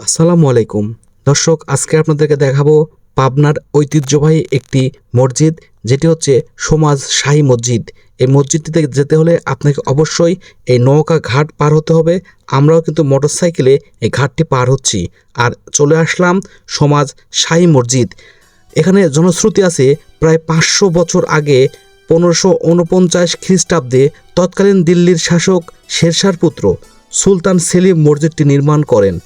আসসালামু আলাইকুম। দর্শক, আজকে আপনাদেরকে দেখাবো পাবনার ঐতিহ্যবাহী একটি মসজিদ, যেটি হচ্ছে সমাজ শাহী মসজিদ। এই মসজিদটিতে যেতে হলে আপনাকে অবশ্যই এই নৌকা ঘাট পার হতে হবে। আমরাও কিন্তু মোটরসাইকেলে এই ঘাটটি পার হচ্ছি। আর চলে আসলাম সমাজ শাহী মসজিদ। এখানে জনশ্রুতি আছে, প্রায় পাঁচশো বছর আগে পনেরোশো উনপঞ্চাশ খ্রিস্টাব্দে তৎকালীন দিল্লির শাসক শেরশার পুত্র সুলতান সেলিম মসজিদটি নির্মাণ করেন।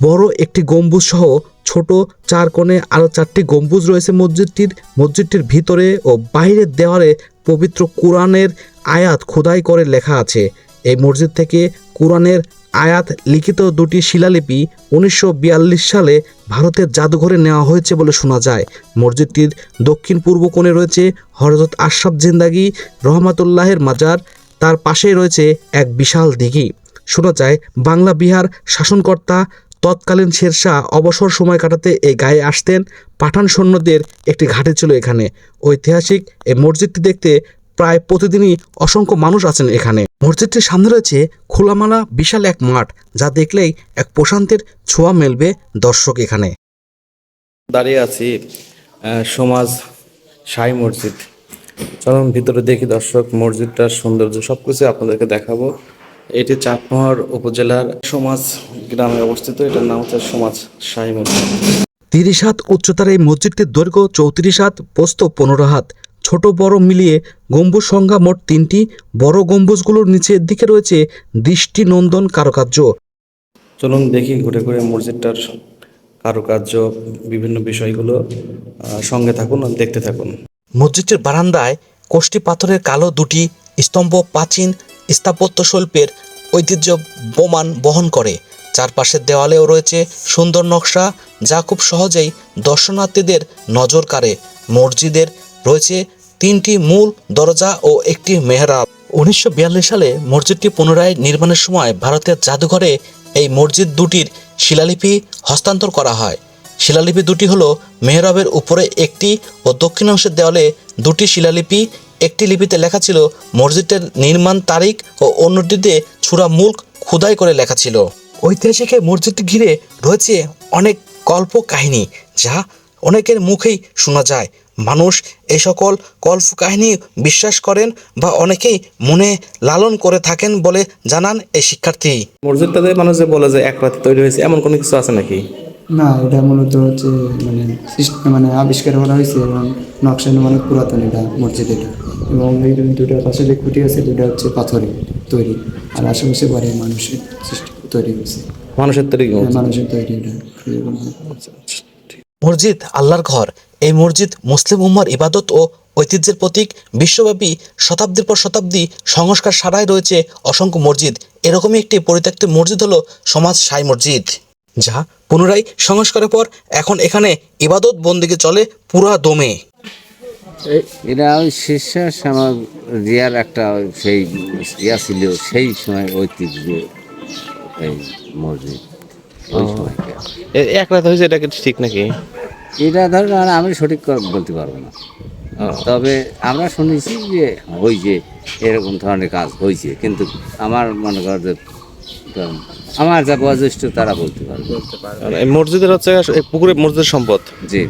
বড় একটি গম্বুজ সহ ছোট চার কোণে আরও চারটি গম্বুজ রয়েছে মসজিদটির। মসজিদটির ভিতরে ও বাইরের দেওয়ালে পবিত্র কোরআনের আয়াত খোদাই করে লেখা আছে। এই মসজিদ থেকে কোরআনের আয়াত লিখিত দুটি শিলালিপি উনিশশো বিয়াল্লিশ সালে ভারতের জাদুঘরে নেওয়া হয়েছে বলে শোনা যায়। মসজিদটির দক্ষিণ পূর্ব কোণে রয়েছে হরজত আশরাফ জিন্দাগি, রহমাতুল্লাহের মাজার, তার পাশেই রয়েছে এক বিশাল দিঘি। শোনা যায়, বাংলা বিহার শাসনকর্তা তৎকালীন শেরশাহ অবসর সময় কাটাতে এই গায়ে আসতেন। পাঠান সৈন্যদের একটি ঘাটে ছিল এখানে। ঐতিহাসিক এই মসজিদটি দেখতে প্রায় প্রতিদিনই অসংখ্য মানুষ আছেন এখানে। মসজিদটির সামনে রয়েছে খোলামালা বিশাল এক মাঠ, যা দেখলেই এক প্রশান্তের ছোঁয়া মেলবে দর্শক এখানে। দাঁড়িয়ে আছি সমাজ সাই মসজিদ। চলুন ভিতরে দেখি দর্শক, মসজিদটার সৌন্দর্য সব কিছু আপনাদেরকে দেখাবো। এটি চাটমোহর উপজেলার সমাজ গ্রামে অবস্থিত। এটার নাম হচ্ছে সমাজ সাই মসজিদ। তিরিশ হাত উচ্চতার এই মসজিদটির দৈর্ঘ্য চৌত্রিশ হাত পোস্ত পনেরো হাত। ছোট বড় মিলিয়ে গম্বুজ সংখ্যা মোট তিনটি। বড় গম্বুজগুলোর নিচের দিকে রয়েছে দৃষ্টিনন্দন কারুকার্য। চলুন দেখি ঘুরে ঘুরে মসজিদটার কারুকার্য বিভিন্ন বিষয়গুলো সঙ্গে থাকুন আর দেখতে থাকুন। মসজিদটির বারান্দায় কোষ্টি পাথরের কালো দুটি স্তম্ভ প্রাচীন স্থাপত্য শিল্পের ঐতিহ্য প্রমাণ বহন করে। চারপাশের দেওয়ালেও রয়েছে সুন্দর নকশা, যা খুব সহজেই দর্শনার্থীদের নজর কাড়ে। মসজিদের রয়েছে তিনটি মূল দরজা ও একটি মেহরাব। উনিশশো সালে মসজিদটি পুনরায় নির্মাণের সময় ভারতের জাদুঘরে এই মসজিদ দুটির শিলালিপি হস্তান্তর করা হয়। শিলালিপি দুটি হলো মেহরাবের উপরে একটি ও দক্ষিণাংশের দেওয়ালে দুটি শিলালিপি একটি লিপিতে লেখা ছিল, মসজিদের নির্মাণ তারিখ ও অন্যটিতে ছুরা মূল খোদাই করে লেখা ছিল। ঐতিহাসিক মসজিদটি ঘিরে রয়েছে অনেক কল্প কাহিনী, যা অনেকের মুখেই শোনা যায়। মানুষ এই সকল কল্প কাহিনী বিশ্বাস করেন বা অনেকেই মনে লালন করে থাকেন বলে জানান এই শিক্ষার্থী। মসজিদটাতে মানুষ যে বলে যে, এক রাতে তৈরি হয়েছে, এমন কোনো কিছু আছে নাকি? না এটা মূলত হচ্ছে মানে মানে আবিষ্কার করা হয়েছে এবং নকশা অনেক পুরাতন এটা মসজিদ এটা। এবং এই দুটো পাশে যে খুঁটি আছে দুটো হচ্ছে পাথরে তৈরি। আর আশেপাশে বাড়ির মানুষের সৃষ্টি তৈরি হয়েছে মানুষের তৈরি হ্যাঁ, মানুষের তৈরি এটা। মসজিদ আল্লাহর ঘর। এই মসজিদ মুসলিম উম্মার ইবাদত ও ঐতিহ্যের প্রতীক। বিশ্বব্যাপী শতাব্দীর পর শতাব্দী সংস্কার সারাই রয়েছে অসংখ্য মসজিদ। এরকমই একটি পরিত্যক্ত মসজিদ হলো সমাজ সাই মসজিদ। যা পুনরায় সংস্কারের পর এখন এখানে ইবাদত বন্দিকে চলে পুরা দমে। এটা ওই শীর্ষ রিয়ার একটা সেই ইয়া ছিল সেই সময় ঐতিহ্য এই মসজিদ ওই এক রাত হয়েছে এটা কিন্তু ঠিক নাকি? এটা ধরুন আমি সঠিক বলতে পারব না। তবে আমরা শুনেছি যে হয়েছে এরকম ধরনের কাজ হয়েছে কিন্তু আমার মনে কর যে আমার যা বয়োজ্যেষ্ঠ তারা বলতে পারবে। এই মসজিদের হচ্ছে এই পুকুরে মসজিদের সম্পদ? জি।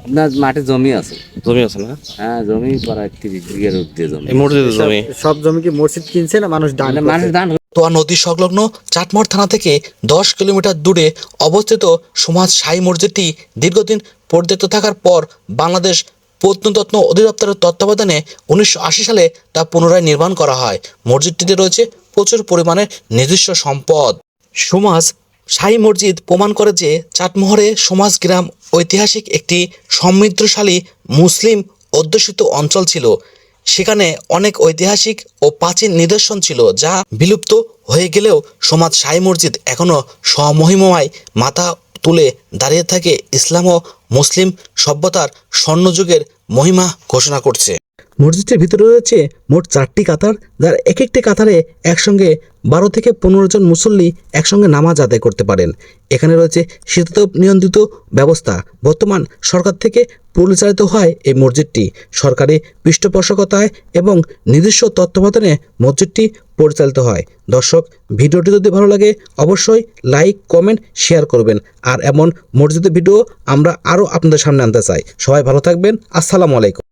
আপনার মাঠে জমি আছে। জমি আছে না? হ্যাঁ জমি প্রায় তিরিশ বিঘের ঊর্ধ্বে জমি। এই মসজিদের জমি? সব জমি কি মসজিদ কিনছে না মানুষ দান মানে মানুষ দান তোয়া নদী সংলগ্ন চাটমোহর থানা থেকে দশ কিলোমিটার দূরে অবস্থিত সমাজ সাই মসজিদটি দীর্ঘদিন পরিত্যক্ত থাকার পর বাংলাদেশ প্রত্নতত্ত্ব অধিদপ্তরের তত্ত্বাবধানে উনিশশো আশি সালে তা পুনরায় নির্মাণ করা হয়। মসজিদটিতে রয়েছে প্রচুর পরিমাণে নিজস্ব সম্পদ। সমাজ সাই মসজিদ প্রমাণ করে যে চাটমোহরে সমাজ গ্রাম ঐতিহাসিক একটি সমৃদ্ধশালী মুসলিম অধ্যুষিত অঞ্চল ছিল। সেখানে অনেক ঐতিহাসিক ও প্রাচীন নিদর্শন ছিল, যা বিলুপ্ত হয়ে গেলেও সমাজ সাই মসজিদ এখনও স্বমহিমায় মাথা তুলে দাঁড়িয়ে থাকে। ইসলাম ও মুসলিম সভ্যতার স্বর্ণযুগের মহিমা ঘোষণা করছে। মসজিদটির ভিতরে রয়েছে মোট চারটি কাতার, যার এক একটি কাতারে একসঙ্গে বারো থেকে পনেরো জন মুসল্লি একসঙ্গে নামাজ আদায় করতে পারেন। এখানে রয়েছে শীতাতপ নিয়ন্ত্রিত ব্যবস্থা। বর্তমান সরকার থেকে পরিচালিত হয় এই মসজিদটি। সরকারি পৃষ্ঠপোষকতায় এবং নিজস্ব তত্ত্বাবধানে মসজিদটি পরিচালিত হয়। দর্শক, ভিডিওটি যদি ভালো লাগে, অবশ্যই লাইক, কমেন্ট, শেয়ার করবেন। আর এমন মসজিদের ভিডিও আমরা আরও আপনাদের সামনে আনতে চাই। সবাই ভালো থাকবেন। আসসালামু আলাইকুম।